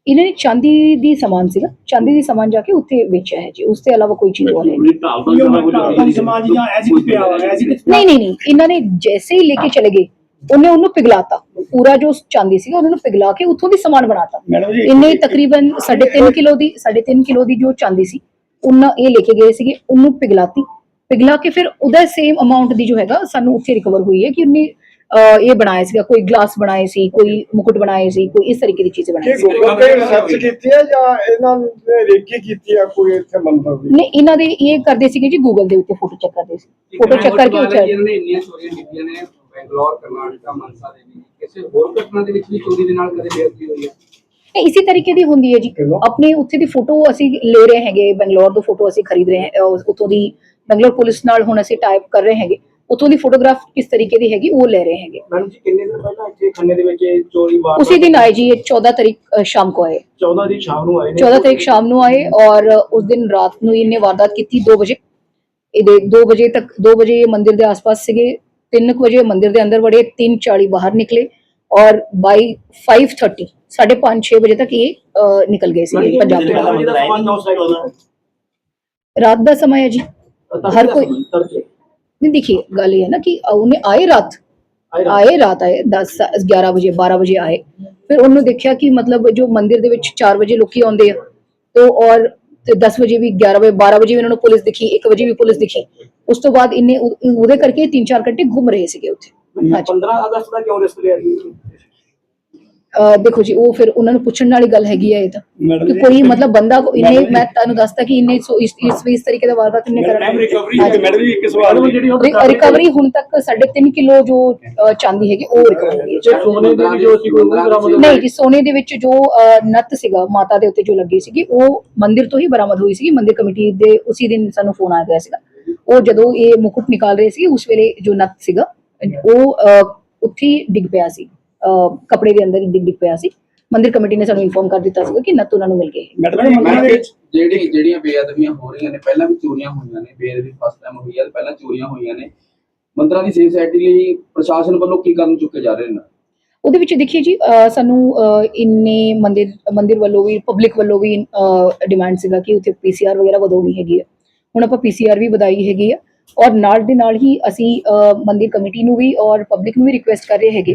ਇਹਨਾਂ ਨੇ ਚਾਂਦੀ ਦੀ ਸਮਾਨ ਸੀਗਾ ਚਾਂਦੀ ਦੀ ਸਮਾਨ ਜਾ ਕੇ ਉੱਥੇ ਵੇਚਿਆ ਹੈ ਜੀ ਉਸ ਤੋਂ ਇਲਾਵਾ ਕੋਈ ਚੀਜ਼ ਹੋਰ ਹੈ ਨਹੀਂ। ਉਹਨੇ ਢਾਲ ਦਾ ਇਹ ਸਾਰਾ ਕੁਝ ਢਾਲ ਦਾ ਸਮਾਜ ਜਾਂ ਐਸੀ ਪਿਆ ਹੋਇਆ ਐਸੀ ਨਹੀਂ ਨਹੀਂ ਨਹੀਂ ਇਹਨਾਂ ਨੇ ਜੈਸੇ ਹੀ ਲੈਕੇ ਚਲੇ ਗਏ ਉਹਨੇ ਉਹਨੂੰ ਪਿਘਲਾਤਾ। ਪੂਰਾ ਜੋ ਚਾਂਦੀ ਸੀਗਾ ਉਹਨਾਂ ਨੂੰ ਪਿਘਲਾ ਕੇ ਉੱਥੋਂ ਦੀ ਸਮਾਨ ਬਣਾਤਾ। ਮੈਡਮ ਜੀ ਇਹਨੇ ਤਕਰੀਬਨ 3.5 ਕਿਲੋ ਦੀ 3.5 ਕਿਲੋ ਦੀ ਜੋ ਚਾਂਦੀ ਸੀ ਉਹਨਾਂ ਇਹ ਲੈ ਕੇ ਗਏ ਸੀਗੇ ਉਹਨੂੰ ਪਿਘਲਾਤੀ। ਪਿਘਲਾ ਕੇ ਫਿਰ ਉਹਦਾ ਸੇਮ ਅਮਾਉਂਟ ਦੀ ਜੋ ਹੈਗਾ ਸਾਨੂੰ ਉੱਥੇ ਰਿਕਵਰ ਹੋਈ ਹੈ ਕਿ ਉਹਨੇ ਇਹ ਬਣਾਇਆ ਸੀਗਾ ਕੋਈ ਗਲਾਸ ਬਣਾਏ ਸੀ ਕੋਈ ਮੁਕਟ ਬਣਾਏ ਸੀ ਕੋਈ ਇਸ ਤਰੀਕੇ ਦੀ ਚੀਜ਼ ਬਣਾਈ ਸੀ। ਗੂਗਲ ਤੇ ਰਿਸਰਚ ਕੀਤੀ ਹੈ ਜਾਂ ਇਹਨਾਂ ਨੇ ਰੇਕੀ ਕੀਤੀ ਹੈ ਕੋਈ ਇੱਥੇ ਮੰਦਰ ਦੀ? ਨਹੀਂ ਇਹਨਾਂ ਦੇ ਇਹ ਕਰਦੇ ਸੀਗੇ ਜੀ ਗੂਗਲ ਦੇ ਉੱਤੇ ਫੋਟੋ ਚੈੱਕ ਕਰਦੇ ਸੀ। ਫੋਟੋ ਚੈੱਕ ਕਰਕੇ ਉੱਥੇ ਇਹਨਾਂ ਨੇ ਇੰਨੀਆਂ ਚੋਰੀਆਂ ਕੀਤੀਆਂ ਨੇ ਬੈਂਗਲੌਰ ਕਰਨਾਟਕਾ ਮਨਸਾ ਦੇਵੀ ਕਿਸੇ ਹੋਰ ਘਟਨਾ ਦੇ ਵਿੱਚ ਵੀ ਚੋਰੀ ਦੇ ਨਾਲ ਕਦੇ ਬੇਅਦਬੀ ਹੋਈ ਹੈ? ਇਸੇ ਤਰੀਕੇ ਦੀ ਹੁੰਦੀ ਹੈ ਜੀ। ਆਪਣੇ ਉੱਥੇ ਦੀ ਫੋਟੋ ਅਸੀਂ ਲੈ ਰਹੇ ਹੈਗੇ ਬੰਗਲੌਰ ਤੋਂ ਫੋਟੋ ਅਸੀਂ ਖਰੀਦ ਰਹੇ ਹਾਂ ਉਤੋਂ ਦੀ ਬੰਗਲੌਰ ਪੁਲਿਸ ਨਾਲ ਹੁਣ ਅਸੀਂ ਟਾਈਪ ਕਰ ਰਹੇ ਹੈਗੇ। ਉਥੋਂ ਦੀ ਫੋਟੋਗ੍ਰਾਫ ਕਿਸ ਤਰੀਕੇ ਦੀ ਹੈਗੀ ਉਹ ਲੈ ਰਹੇ ਹੈਗੇ। ਮੈਡਮ ਜੀ ਕਿੰਨੇ ਦਿਨ ਪਹਿਲਾਂ ਇੱਥੇ ਖੰਨੇ ਦੇ ਵਿੱਚ ਚੋਰੀ ਵਾਰ ਉਸੇ ਦਿਨ ਆਏ ਜੀ 14 ਤਰੀਕ ਸ਼ਾਮ ਕੋ ਆਏ। 14 ਦੀ ਸ਼ਾਮ ਨੂੰ ਆਏ ਨੇ। 14 ਤਰੀਕ ਸ਼ਾਮ ਨੂੰ ਆਏ ਔਰ ਉਸ ਦਿਨ ਰਾਤ ਨੂੰ ਇਹਨੇ ਵਾਰਦਾਤ ਕੀਤੀ 2 ਵਜੇ। ਇਹਦੇ 2 ਵਜੇ ਤੱਕ 2 ਵਜੇ ਮੰਦਿਰ ਦੇ ਆਸ-ਪਾਸ ਸੀਗੇ। 3 ਵਜੇ ਮੰਦਿਰ ਦੇ ਅੰਦਰ ਵੜੇ 3:40 ਬਾਹਰ ਨਿਕਲੇ ਔਰ ਬਾਈ 5:30 5:30 6 ਵਜੇ ਤੱਕ ਇਹ ਨਿਕਲ ਗਏ ਸੀ ਪੰਜਾਬ ਤੋਂ ਰਾਤ ਦਾ ਸਮਾਂ ਹੈ ਜੀ। ਹਰ ਕੋਈ ਨਹੀਂ ਦੇਖੀ ਗੱਲ ਇਹ ਹੈ ਨਾ ਕਿ ਉਹਨੇ ਆਏ ਰਾਤ। ਆਏ ਰਾਤ। ਆਏ 10 11 ਵਜੇ 12 ਵਜੇ ਆਏ। ਫਿਰ ਉਹਨੂੰ ਦੇਖਿਆ ਕਿ ਮਤਲਬ ਜੋ ਮੰਦਿਰ ਦੇ ਵਿੱਚ 4 ਵਜੇ ਲੋਕੀ ਆਉਂਦੇ ਆ ਤੋ ਔਰ ਤੇ 10 ਵਜੇ ਵੀ 11 ਵਜੇ 12 ਵਜੇ ਵੀ ਇਹਨਾਂ ਨੂੰ ਪੁਲਿਸ ਦਿਖੀ 1 ਵਜੇ ਵੀ ਪੁਲਿਸ ਦਿਖੀ। ਉਸ ਤੋਂ ਬਾਅਦ ਇਹਨੇ ਉਹਦੇ ਕਰਕੇ 3-4 ਘੰਟੇ ਘੁੰਮ ਰਹੇ ਸੀਗੇ ਉੱਥੇ। 15 ਅਗਸਤ ਦਾ ਕਿਉਂ ਰਿਸਕ ਲਿਆ ਜੀ ਦੇਖੋ ਜੀ ਉਹ ਫਿਰ ਉਹਨਾਂ ਨੂੰ ਪੁੱਛਣ ਵਾਲੀ ਗੱਲ ਹੈਗੀ ਹੈ ਇਹ ਤਾਂ। ਕਿ ਕੋਈ ਮਤਲਬ ਬੰਦਾ ਕੋ- ਇੰਨੇ ਮੈਂ ਤੁਹਾਨੂੰ ਦੱਸਦਾ ਕਿ ਇੰਨੇ ਸੋ ਇਸ ਇਸ ਇਸ ਤਰੀਕੇ ਦਾ ਵਾਰਦਾਤ ਇੰਨੇ ਕਰਨ ਰਿਕਵਰੀ ਹਾਂਜੀ। ਮੈਡਮ ਜੀ ਇੱਕ ਸਵਾਲ ਜੀ ਜਿਹੜੀ ਰਿਕਵਰੀ ਹੁਣ ਤੱਕ 3.5 ਕਿਲੋ ਜੋ ਚਾਂਦੀ ਹੈਗੀ ਉਹ ਰਿਕਵਰ ਹੋਈ ਹੈ ਸੋਨੇ ਦੇ ਵੀ ਜੋ ਸੀ ਕੋਈ ਨਹੀਂ ਜੀ ਸੋਨੇ ਦੇ ਵਿੱਚ ਜੋ ਨੱਤ ਸੀਗਾ ਮਾਤਾ ਦੇ ਉੱਤੇ ਜੋ ਲੱਗੀ ਸੀਗੀ ਉਹ ਮੰਦਿਰ ਤੋਂ ਹੀ ਬਰਾਮਦ ਹੋਈ ਸੀਗੀ। ਮੰਦਿਰ ਕਮੇਟੀ ਦੇ ਉਸੇ ਦਿਨ ਸਾਨੂੰ ਫੋਨ ਆ ਗਿਆ ਸੀਗਾ। ਉਹ ਜਦੋਂ ਇਹ ਮੁਕੁਟ ਨਿਕਾਲ ਰਹੇ ਸੀ ਉਸ ਵੇਲੇ ਜੋ ਨੱਤ ਸੀਗਾ ਉਹ ਉੱਥੇ ਹੀ ਡਿੱਗ ਪਿਆ ਸੀ। ਕੱਪੜੇ ਦੇ ਅੰਦਰ ਹੀ ਡਿੱਗ ਡਿੱਗ ਪਿਆ ਸੀ। ਮੰਦਿਰ ਕਮੇਟੀ ਨੇ ਸਾਨੂੰ ਇਨਫੋਰਮ ਕਰ ਦਿੱਤਾ ਸੀਗਾ ਕਿ ਨੱਤ ਉਹਨਾਂ ਨੂੰ ਮਿਲ। ਮੈਡਮ ਜਿਹੜੀ ਜਿਹੜੀਆਂ ਬੇਅਦਬੀਆਂ ਹੋ ਰਹੀਆਂ ਨੇ ਪਹਿਲਾਂ ਵੀ ਚੋਰੀਆਂ ਹੋਈਆਂ ਨੇ ਬੇਅਦਬੀ ਫਸਟ ਟਾਈਮ ਹੋਈ ਹੈ ਪਹਿਲਾਂ ਚੋਰੀਆਂ ਹੋਈਆਂ ਨੇ। ਮੰਦਰਾਂ ਦੀ ਸੇਫ ਸਾਈਟੀ ਲਈ ਪ੍ਰਸ਼ਾਸਨ ਵੱਲੋਂ ਕੀ ਕਦਮ ਚੁੱਕੇ ਜਾ ਰਹੇ ਨੇ? ਉਹਦੇ ਵਿੱਚ ਦੇਖੀਏ ਜੀ ਸਾਨੂੰ ਇੰਨੇ ਮੰਦਿਰ ਮੰਦਿਰ ਵੱਲੋਂ ਵੀ ਪਬਲਿਕ ਵੱਲੋਂ ਵੀ ਡਿਮਾਂਡ ਸੀਗਾ ਕਿ ਉੱਥੇ ਪੀਸੀਆਰ ਵਗੈਰਾ ਵਧਾਉਣੀ ਹੈਗੀ ਆ। ਹੁਣ ਆਪਾਂ ਪੀਸੀਆਰ ਵੀ ਵਧਾਈ ਹੈਗੀ ਆ। ਔਰ ਨਾਲ ਦੇ ਨਾਲ ਹੀ ਅਸੀਂ ਮੰਦਿਰ ਕਮੇਟੀ ਨੂੰ ਵੀ ਔਰ ਪਬਲਿਕ ਨੂੰ ਵੀ ਰਿਕੁਐਸਟ ਕਰ ਰਹੇ ਹੈਗੇ।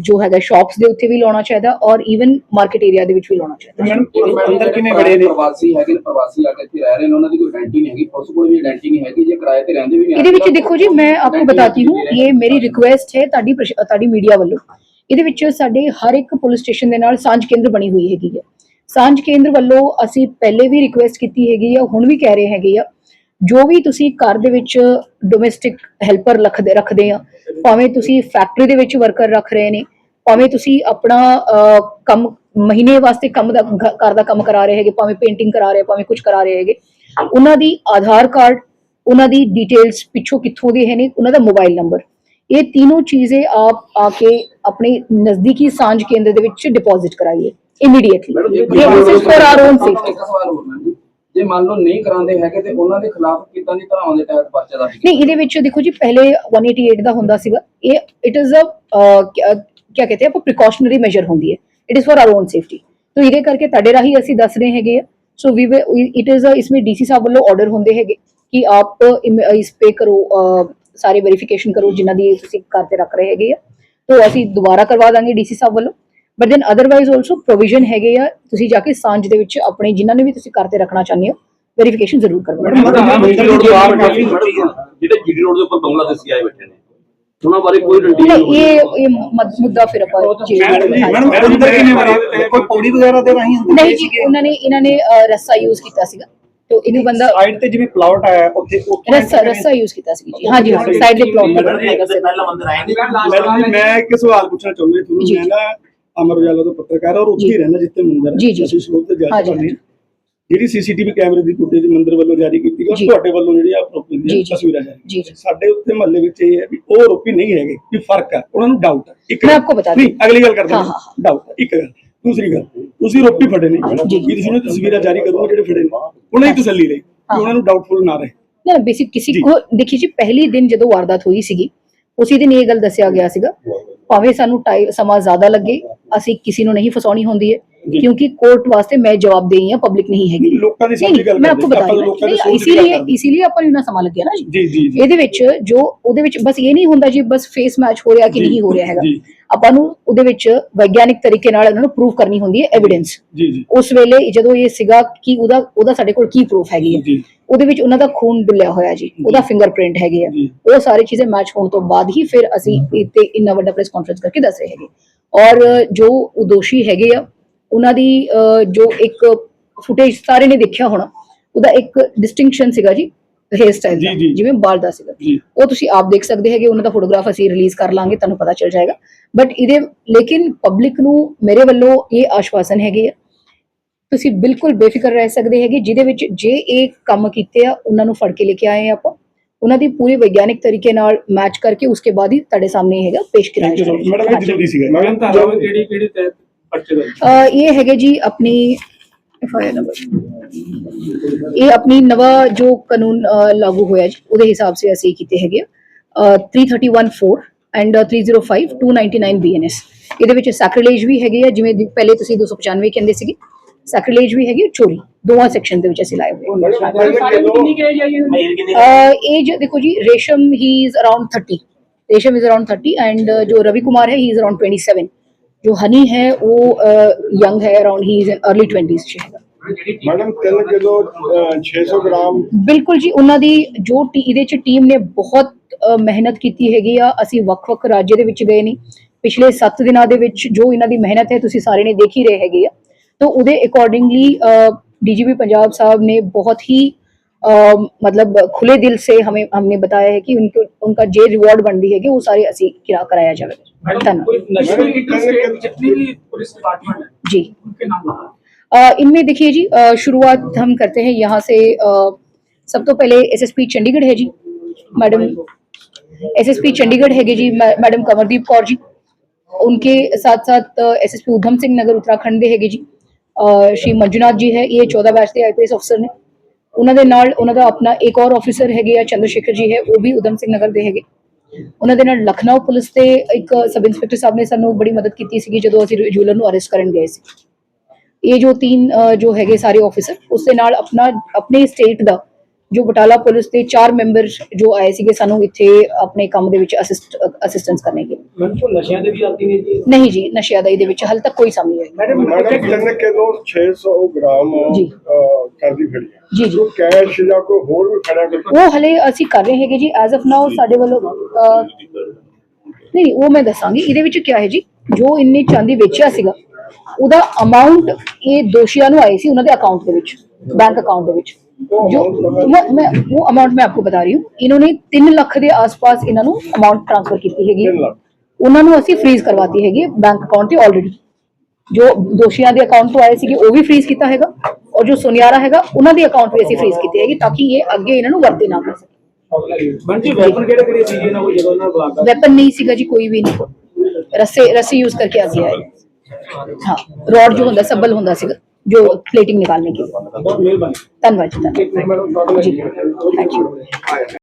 ਜੋ ਹੈਗਾ ਸ਼ਾਪਸ ਦੇ ਉੱਤੇ ਵੀ ਲਾਉਣਾ ਚਾਹੀਦਾ ਔਰ ਈਵਨ ਮਾਰਕੀਟ ਏਰੀਆ ਦੇ ਵਿੱਚ ਵੀ ਲਾਉਣਾ ਚਾਹੀਦਾ। ਅੰਦਰ ਕਿੰਨੇ ਬੜੇ ਨੇ? ਪ੍ਰਵਾਸੀ ਹੈਗੇ ਨੇ ਪ੍ਰਵਾਸੀ ਆ ਕੇ ਇੱਥੇ ਰਹਿ ਰਹੇ ਨੇ ਉਹਨਾਂ ਦੀ ਕੋਈ ਆਇਡੈਂਟੀ ਨਹੀਂ ਹੈਗੀ ਪੁਲਿਸ ਕੋਲ ਵੀ ਆਇਡੈਂਟੀ ਨਹੀਂ ਹੈਗੀ ਜੇ ਕਿਰਾਏ ਤੇ ਰਹਿੰਦੇ ਵੀ ਨਹੀਂ ਇਹਦੇ ਵਿੱਚ ਦੇਖੋ ਜੀ ਮੈਂ ਆਪਕੋ ਬਤਾਤੀ ਹੂੰ ਇਹ ਮੇਰੀ ਰਿਕੁਐਸਟ ਹੈ ਤੁਹਾਡੀ ਤੁਹਾਡੀ ਮੀਡੀਆ ਵੱਲੋਂ। ਇਹਦੇ ਵਿੱਚ ਸਾਡੇ ਹਰ ਇੱਕ ਪੁਲਿਸ ਸਟੇਸ਼ਨ ਦੇ ਨਾਲ ਸਾਂਝ ਕੇਂਦਰ ਬਣੀ ਹੋਈ ਹੈਗੀ ਹੈ। ਸਾਂਝ ਕੇਂਦਰ ਵੱਲੋਂ ਅਸੀਂ ਪਹਿਲੇ ਵੀ ਰਿਕੁਐਸਟ ਕੀਤੀ ਹੈਗੀ ਆ ਹੁਣ ਵੀ ਕਹਿ ਰਹੇ ਹੈਗੇ ਆ ਜੋ ਵੀ ਤੁਸੀਂ ਘਰ ਦੇ ਵਿੱਚ ਡੋਮੈਸਟਿਕ ਹੈਲਪਰ ਰੱਖਦੇ ਰੱਖਦੇ ਆ ਭਾਵੇਂ ਤੁਸੀਂ ਫੈਕਟਰੀ ਦੇ ਵਿੱਚ ਵਰਕਰ ਰੱਖ ਰਹੇ ਨੇ ਭਾਵੇਂ ਤੁਸੀਂ ਆਪਣਾ ਅਹ, ਕੰਮ ਮਹੀਨੇ ਵਾਸਤੇ ਕੰਮ ਦਾ ਘ- ਘਰ ਦਾ ਕੰਮ ਕਰਾ ਰਹੇ ਹੈਗੇ ਭਾਵੇਂ ਪੇਂਟਿੰਗ ਕਰਾ ਰਹੇ ਭਾਵੇਂ ਕੁਝ ਕਰਾ ਰਹੇ ਹੈਗੇ ਉਹਨਾਂ ਦੀ ਆਧਾਰ ਕਾਰਡ ਉਹਨਾਂ ਦੀ ਡਿਟੇਲਸ ਪਿੱਛੋਂ ਕਿੱਥੋਂ ਦੇ ਹੈ ਨੇ ਉਹਨਾਂ ਦਾ ਮੋਬਾਈਲ ਨੰਬਰ ਇਹ तीनों चीजें आप आके अपने नजदीकी सांझ केंद्र ਦੇ ਵਿੱਚ ਡਿਪੋਜ਼ਿਟ ਕਰਾਈਏ ਇਮੀਡੀਏਟਲੀ ਇਹ this is for our own ਜੇ ਮੰਨ ਲਓ ਨਹੀਂ ਕਰਾਉਂਦੇ ਹੈਗੇ ਤੇ ਉਹਨਾਂ ਦੇ ਖਿਲਾਫ ਕਿੱਦਾਂ ਦੀ ਧਾਰਾਵਾਂ ਦੇ ਤਹਿਤ ਪਰਚਾ ਦਰਜ ਨਹੀਂ, ਇਹਦੇ ਵਿੱਚ ਦੇਖੋ ਜੀ, ਪਹਿਲੇ 188 ਦਾ ਹੁੰਦਾ ਸੀਗਾ। ਇਹ ਇਟ ਇਜ਼ ਅ ਕੀ ਕਹਤੇ ਆਪਾਂ ਪ੍ਰੀਕਾਸ਼ਨਰੀ ਮੈਜਰ ਹੁੰਦੀ ਹੈ। It is for our own safety ਤੋ ਇਹਦੇ ਕਰਕੇ ਤੁਹਾਡੇ ਰਾਹੀਂ ਅਸੀਂ ਦੱਸ ਰਹੇ ਹੈਗੇ ਸੋ ਵੀ ਇਟ ਇਜ਼ ਇਸ ਡੀਸੀ ਸਾਹਿਬ ਵੱਲੋਂ ਆਰਡਰ ਹੁੰਦੇ ਹੈਗੇ ਕਿ ਆਪ ਇਸ ਪੇ ਕਰੋ ਸਾਰੇ ਵੈਰੀਫਿਕੇਸ਼ਨ ਕਰੋ ਜਿਨ੍ਹਾਂ ਦੀ ਤੁਸੀਂ ਕਰਤੇ ਰੱਖ ਰਹੇ ਹੈਗੇ ਆ। ਤੋ ਅਸੀਂ ਦੁਬਾਰਾ ਕਰਵਾ ਦਾਂਗੇ ਡੀਸੀ ਸਾਹਿਬ ਵੱਲੋਂ। But then otherwise also provision ਹੈਗੇ ਆ ਤੁਸੀਂ ਜਾ ਕੇ ਸਾਂਝ ਦੇ ਵਿੱਚ ਆਪਣੇ ਜਿਨ੍ਹਾਂ ਨੇ ਵੀ ਤੁਸੀਂ ਘਰ ਤੇ ਰੱਖਣਾ ਚਾਹੁੰਦੇ ਹੋ ਵੈਰੀਫਿਕੇਸ਼ਨ ਜ਼ਰੂਰ ਕਰਵਾਓ ਜਿਹੜੇ ਜੀਡੀ ਰੋਡ ਦੇ ਉੱਪਰ ਬੰਗਲਾ ਦੇਸੀ ਆਏ ਬੈਠੇ ਨੇ ਉਹਨਾਂ ਬਾਰੇ ਕੋਈ ਡੰਡੀ ਨਹੀਂ ਇਹ ਇਹ ਮਦ- ਫਿਰ ਆਪਾਂ ਜੀ ਮੈਡਮ ਅੰਦਰ ਕਿੰਨੇ ਵਾਰੀ ਕੋਈ ਪੌੜੀ ਵਗੈਰਾ ਦੇ ਰਾਹੀਂ ਅੰਦਰ ਨਹੀਂ ਜੀ ਉਹਨਾਂ ਨੇ ਇਹਨਾਂ ਨੇ ਰੱਸਾ ਯੂਜ਼ ਕੀਤਾ ਸੀਗਾ। ਤੇ ਇਹਨੂੰ ਬੰਦਾ ਸਾਈਡ ਤੇ ਜਿਵੇਂ ਪਲਾਟ ਆਇਆ ਉੱਥੇ ਉੱਥੋਂ ਰੱਸਾ ਰੱਸਾ ਯੂਜ਼ ਕੀਤਾ ਸੀ ਜੀ। ਹਾਂਜੀ ਹਾਂ ਸਾਈਡ ਦੇ ਪਲਾਟ ਤੇ ਹੈਗਾ ਸੀ। ਮੈਡਮ ਜੀ ਮੈਂ ਇੱਕ ਸਵਾਲ ਪੁੱਛਣਾ ਚਾਹੁੰਦਾ ਤੁਹਾਨੂੰ। ਮੈਂ ਨਾ ਅਮਰ ਉਜਾਲਾ ਤੋਂ ਪੱਤਰਕਾਰ ਔਰ ਉੱਥੇ ਹੀ। ਰਹਿਣਾ ਜਿੱਥੇ ਮੰਦਿਰ ਹੈ ਜੀ, ਜੀ। ਅਸੀਂ ਸ਼ੁਰੂ ਤੋਂ ਜਾ ਹਾਂਜੀ, ਹਾਂ ਜਿਹੜੀ ਸੀਸੀਟੀਵੀ ਕੈਮਰੇ ਦੀ ਫੁਟੇਜ ਮੰਦਿਰ ਵੱਲੋਂ ਜਾਰੀ ਕੀਤੀ ਗਈ ਜੀ। ਤੁਹਾਡੇ ਵੱਲੋਂ ਜਿਹੜੀ ਆਰੋਪੀ ਜੀ, ਜੀ। ਤਸਵੀਰਾਂ ਜਾਰੀ ਜੀ, ਜੀ। ਸਾਡੇ ਉੱਤੇ ਮਹੱਲੇ ਵਿੱਚ ਇਹ ਹੈ ਵੀ ਉਹ ਆਰੋਪੀ ਨਹੀਂ ਹੈਗੇ ਵੀ ਫ਼ਰਕ ਹੈ ਉਹਨਾਂ ਨੂੰ ਡਾਊਟ ਹੈ ਇੱਕ ਮੈਂ ਗੱਲ। ਆਪਕੋ ਬਤਾ ਨਹੀਂ ਅਗਲੀ ਗੱਲ ਕਰਦਾ ਹਾਂ, ਹਾਂ, ਹਾਂ। ਡਾਊਟ ਇੱਕ ਗੱਲ ਦੂਸਰੀ ਗੱਲ ਤੁਸੀਂ ਆਰੋਪੀ ਫੜੇ ਨੇ ਜੀ। ਕੀ ਤੁਸੀਂ ਉਹਨਾਂ ਦੀ ਤਸਵੀਰਾਂ ਜਾਰੀ ਕਰੋਗੇ ਜਿਹੜੇ ਫੜੇ ਨੇ ਉਹਨਾਂ ਦੀ ਤਸੱਲੀ ਲਈ ਕਿ ਉਹਨਾਂ ਨੂੰ ਡਾਊਟਫੁਲ ਨਾ ਰਹੇ ਨਾ ਬੇਸਿਕ ਕਿਸੇ ਜੀ। ਕੋ ਦੇਖੀ ਜੀ ਪਹਿਲੀ ਦਿਨ ਜਦੋਂ ਵਾਰਦਾਤ ਹੋਈ ਸੀਗੀ ਉਸੇ ਦਿਨ ਇਹ ਗੱਲ ਦੱਸਿਆ ਗਿਆ ਸੀਗਾ ਭਾਵੇਂ ਸਾਨੂੰ ਟਾਈਮ ਸਮਾਂ ਜ਼ਿਆਦਾ ਲੱਗੇ ਅਸੀਂ ਕਿਸੇ ਨੂੰ ਨਹੀਂ ਫਸਾਉਣੀ ਹੁੰਦੀ ਹੈ। क्योंकि कोर्ट वास्ते मैं जवाबदेही है पब्लिक नहीं है ਲੋਕਾਂ ਦੀ ਸਮਝ ਗੱਲ मैं आपको ਕਰਦੇ, बता ਆਪਾਂ रही ਲੋਕਾਂ हूँ ਦੀ ਸੋਚ ਦੀ ਗੱਲ इसीलिए ਕਰਦੇ। इसीलिए ਆਪਾਂ ਨੂੰ ਇੰਨਾ ਸਮਾਂ ਲੱਗਿਆ ਨਾ ਜੀ ਜੀ ਜੀ ਜੀ ਇਹਦੇ ਵਿੱਚ ਜੋ ਉਹਦੇ ਵਿੱਚ ਬਸ ਇਹ ਨਹੀਂ ਹੁੰਦਾ ਜੀ ਬਸ ਫੇਸ ਮੈਚ ਹੋ ਰਿਹਾ ਕਿ ਜੀ, ਨਹੀਂ ਹੋ ਰਿਹਾ ਹੈਗਾ ਜੀ। ਆਪਾਂ ਨੂੰ ਉਹਦੇ ਵਿੱਚ ਵਿਗਿਆਨਿਕ ਤਰੀਕੇ ਨਾਲ ਉਹਨਾਂ ਨੂੰ ਪ੍ਰੂਵ ਕਰਨੀ ਹੁੰਦੀ ਹੈ ਐਵੀਡੈਂਸ ਜੀ ਜੀ ਉਸ ਵੇਲੇ ਜਦੋਂ ਇਹ ਸੀਗਾ ਕਿ ਉਹਦਾ ਉਹਦਾ ਸਾਡੇ ਕੋਲ ਕੀ ਪ੍ਰੂਫ ਹੈਗੀ ਹੈ ਜੀ ਉਹਦੇ ਵਿੱਚ ਉਹਨਾਂ ਦਾ ਖੂਨ ਡੁੱਲਿਆ ਹੋਇਆ ਜੀ ਉਹਦਾ ਫਿੰਗਰਪ੍ਰਿੰਟ ਹੈਗੇ ਆ ਜੀ। ਉਹ ਸਾਰੇ ਚੀਜ਼ਾਂ ਮੈਚ ਹੋਣ ਤੋਂ ਬਾਅਦ ਹੀ ਫਿਰ ਅਸੀਂ ਇੱਥੇ ਇੰਨਾ ਵੱਡਾ ਪ੍ਰੈਸ ਕਾਨਫਰੰਸ ਕਰਕੇ ਦੱਸ ਰਹੇ ਹੈਗੇ ਔਰ ਜੋ ਉਹ ਦੋਸ਼ੀ ਹੈਗੇ ਆ ਉਹਨਾਂ ਦੀ ਜੋ ਇੱਕ ਫੁਟੇਜ ਸਾਰੇ ਨੇ ਦੇਖਿਆ ਹੋਣਾ ਉਹਦਾ ਇੱਕ ਡਿਸਟਿੰਕਸ਼ਨ ਸੀਗਾ ਜੀ ਹੇਅਰ ਸਟਾਈਲ ਦਾ ਜੀ, ਜੀ। ਜਿਵੇਂ ਬਾਲ ਦਾ ਸੀਗਾ। ਜੀ। ਉਹ ਤੁਸੀਂ ਆਪ ਦੇਖ ਸਕਦੇ ਹੈਗੇ ਉਹਨਾਂ ਦਾ ਫੋਟੋਗ੍ਰਾਫ ਅਸੀਂ ਰਿਲੀਜ਼ ਕਰ ਲਾਂਗੇ ਤੁਹਾਨੂੰ ਪਤਾ ਚੱਲ ਜਾਏਗਾ। ਬਟ ਇਹਦੇ ਲੇਕਿਨ ਪਬਲਿਕ ਨੂੰ ਮੇਰੇ ਵੱਲੋਂ ਇਹ ਆਸ਼ਵਾਸਨ ਹੈਗੇ ਆ ਤੁਸੀਂ ਬਿਲਕੁਲ ਬੇਫਿਕਰ ਰਹਿ ਸਕਦੇ ਹੈਗੇ ਜਿਹਦੇ ਵਿੱਚ ਜੇ ਇਹ ਕੰਮ ਕੀਤੇ ਆ ਉਹਨਾਂ ਨੂੰ ਫੜ ਕੇ ਲੈ ਕੇ ਆਏ ਆ ਆਪਾਂ। ਉਹਨਾਂ ਦੀ ਪੂਰੀ ਵਿਗਿਆਨਿਕ ਤਰੀਕੇ ਨਾਲ ਮੈਚ ਕਰਕੇ ਉਸਕੇ ਬਾਅਦ ਹੀ ਤੁਹਾਡੇ ਸਾਹਮਣੇ ਹੈਗਾ ਪੇਸ਼ ਕਰਾਇਆ ਮੈਡਮ ਜਾਏਗਾ। ਜ਼ਰੂਰੀ ਸੀਗਾ। ਮੈਡਮ ਧਾਰਾਵਾਂ ਕਿਹੜੀ ਕਿਹੜੀ ਤਹਿਤ ਅ, ਇਹ ਹੈਗੇ ਜੀ ਆਪਣੀ FIR ਨੰਬਰ ਇਹ ਆਪਣੀ ਨਵਾਂ ਜੋ ਕਾਨੂੰਨ ਅ, ਲਾਗੂ ਹੋਇਆ ਜੀ ਉਹਦੇ ਹਿਸਾਬ ਸੇ ਅਸੀਂ ਕੀਤੇ ਹੈਗੇ ਆ। ਅ, 331.4 ਐਂਡ 305 299 ਬੀਐਨਐਸ ਇਹਦੇ ਵਿੱਚ ਸੈਕ੍ਰੀਲੇਜ ਵੀ ਹੈਗੇ ਆ ਜਿਵੇਂ ਦੀ- ਪਹਿਲੇ ਤੁਸੀਂ 295 ਕਹਿੰਦੇ ਸੀਗੇ। ਸੈਕ੍ਰੀਲੇਜ ਵੀ ਹੈਗੀ ਆ, ਚੋਰੀ। ਦੋਵਾਂ ਸੈਕਸ਼ਨ ਦੇ ਵਿੱਚ ਅਸੀਂ ਲਾਏ ਹੋਏ ਆ। ਅਹ ਏਜ ਦੇਖੋ ਜੀ Resham he is around 30 Resham is around 30 and ਜੋ ਰਵੀ ਕੁਮਾਰ ਹੈ ਹੀ ਇਜ਼ ਅਰਾਊਂਡ 27 ਜੋ ਹਨੀ ਹੈ ਉਹ ਯੰਗ ਹੈ around he is early 20s ਚ ਹੈਗਾ ਮੈਡਮ ਤਿੰਨ ਕਿਲੋ 600 ਗ੍ਰਾਮ ਬਿਲਕੁਲ ਜੀ ਉਹਨਾਂ ਦੀ ਜੋ ਇਹਦੇ ਚ ਟੀਮ ਨੇ ਬਹੁਤ ਮਿਹਨਤ ਕੀਤੀ ਹੈਗੀ ਆ ਅਸੀਂ ਵੱਖ-ਵੱਖ ਰਾਜ ਦੇ ਵਿੱਚ ਗਏ ਨਹੀਂ ਪਿਛਲੇ 7 ਦਿਨਾਂ ਦੇ ਵਿੱਚ ਜੋ ਇਹਨਾਂ ਦੀ ਮਿਹਨਤ ਹੈ ਤੁਸੀਂ ਸਾਰੇ ਨੇ ਦੇਖ ਹੀ ਰਹੇ ਹੈਗੇ ਆ ਤਾਂ ਉਹਦੇ ਅਕੋਰਡਿੰਗਲੀ ਡੀਜੀਪੀ ਪੰਜਾਬ ਸਾਹਿਬ ਨੇ ਬਹੁਤ ਹੀ मतलब खुले दिल से हमें हमने बताया है कि उनको उनका जे रिवॉर्ड बन रही है कि वो सारे असी किराया कराया जाए। धन्यवाद। जी। इनमें देखिए जी शुरुआत हम करते हैं यहाँ से सब तो पहले एसएसपी चंडीगढ़ है जी। मैडम एसएसपी चंडीगढ़ है जी मैडम कमरदीप कौर जी। उनके साथ साथ एसएसपी उधम सिंह नगर उत्तराखंड दे है जी। श्री मंजुनाथ जी है ये चौदह बैच के आईपीएस अफसर ने ਉਹਨਾਂ ਦੇ ਨਾਲ ਉਹਨਾਂ ਦਾ ਆਪਣਾ ਇੱਕ ਹੋਰ ਆਫੀਸਰ ਹੈਗੇ ਆ ਚੰਦਰ ਸ਼ੇਖਰ ਜੀ ਹੈ, ਉਹ ਵੀ ਉਧਮ ਸਿੰਘ ਨਗਰ ਦੇ ਹੈਗੇ। ਉਹਨਾਂ ਦੇ ਨਾਲ ਲਖਨਊ ਪੁਲਿਸ ਤੇ ਇੱਕ ਸਬ ਇੰਸਪੈਕਟਰ ਸਾਹਿਬ ਨੇ ਸਾਨੂੰ ਬੜੀ ਮਦਦ ਕੀਤੀ ਸੀਗੀ ਜਦੋਂ ਅਸੀਂ ਜੂਲਰ ਨੂੰ ਅਰੈਸਟ ਕਰਨ ਗਏ ਸੀ। ਇਹ ਜੋ ਤਿੰਨ ਜੋ ਹੈਗੇ ਸਾਰੇ ਆਫੀਸਰ ਉਸ ਦੇ ਨਾਲ ਆਪਣਾ, ਆਪਣੇ ਸਟੇਟ ਦਾ ਜੋ ਬਟਾਲਾ ਪੁਲਿਸ ਦੇ ਚਾਰ ਮੈਂਬਰ ਜੋ ਆਏ ਸੀਗੇ ਸਾਨੂੰ ਇੱਥੇ ਆਪਣੇ ਕੰਮ ਦੇ ਵਿੱਚ ਅਸਿਸਟ ਅਸਿਸਟੈਂਸ ਕਰਨੇ ਗਏ। ਨਹੀਂ ਜੀ? ਨਹੀਂ ਜੀ ਨਸ਼ਿਆਦਾਈ ਵਿੱਚ ਹਾਲ ਤੱਕ ਕੋਈ ਸਾਹਮਣੇ ਨਹੀਂ। ਜੀ। ਹੈ। ਜੀ ਉਹ ਹਲੇ ਅਸੀਂ ਕਰ ਰਹੇ ਹੈਗੇ ਜੀ ਐਜ਼ ਆਫ ਨਾਓ ਸਾਡੇ ਵੱਲੋਂ ਨਹੀਂ ਉਹ ਮੈਂ ਦੱਸਾਂਗੀ ਇਹਦੇ ਵਿੱਚ ਕੀ ਹੈ ਜੀ ਜੋ ਇੰਨੇ ਚਾਂਦੀ ਵੇਚਿਆ ਸੀਗਾ ਉਹਦਾ ਅਮਾਉਂਟ ਇਹ ਦੋਸ਼ੀਆਂ ਨੂੰ ਆਏ ਸੀ ਉਹਨਾਂ ਦੇ ਅਕਾਊਂਟ ਦੇ ਵਿੱਚ ਬੈਂਕ ਅਕਾਊਂਟ ਦੇ ਵਿੱਚ। ਜੋ ਮੈਂ ਮੈਂ ਉਹ ਅਮਾਉਂਟ ਮੈਂ ਆਪਕੋ ਬਤਾ ਰਹੀ ਹੂੰ ਇਹਨਾਂ ਨੇ 3 ਲੱਖ ਦੇ ਆਸ-ਪਾਸ ਇਹਨਾਂ ਨੂੰ ਅਮਾਉਂਟ ਟ੍ਰਾਂਸਫਰ ਕੀਤੀ ਹੈਗੀ ਤਿੰਨ ਲੱਖ। ਉਹਨਾਂ ਨੂੰ ਅਸੀਂ ਫ੍ਰੀਜ਼ ਕਰਵਾਤੀ ਹੈਗੀ ਬੈਂਕ ਅਕਾਊਂਟ ਤੇ ਆਲਰੇਡੀ ਜੋ ਦੋਸ਼ੀਆਂ ਦੇ ਅਕਾਊਂਟ ਤੋਂ ਆਏ ਸੀਗੇ ਉਹ ਵੀ ਫ੍ਰੀਜ਼ ਕੀਤਾ ਹੈਗਾ ਔਰ ਜੋ ਸੁਨਿਆਰਾ ਹੈਗਾ ਉਹਨਾਂ ਦੇ ਅਕਾਊਂਟ ਵੀ ਅਸੀਂ ਫ੍ਰੀਜ਼ ਕੀਤੇ ਹੈਗੇ ਤਾਂ ਕਿ ਇਹ ਅੱਗੇ ਇਹਨਾਂ ਨੂੰ ਵਰਤੇ ਨਾ ਕਰ ਸਕੇ ਮੈਡਮ ਜੀ ਵੈਪਨ ਕਿਹੜੇ ਕਿਹੜੇ ਸੀ ਇਹਨਾਂ ਕੋਲ ਜਦੋਂ ਇਹਨਾਂ ਬਲਾਕ ਵੈਪਨ ਨਹੀਂ ਸੀਗਾ ਜੀ ਕੋਈ ਵੀ ਨਹੀਂ ਰੱਸੇ ਰੱਸੇ ਯੂਜ਼ करके आ गया है हाँ रॉड जो होता सबल होता सीगा जो प्लेटिंग निकालने के लिए धन्यवाद जी धन्यवाद जी थैंक यू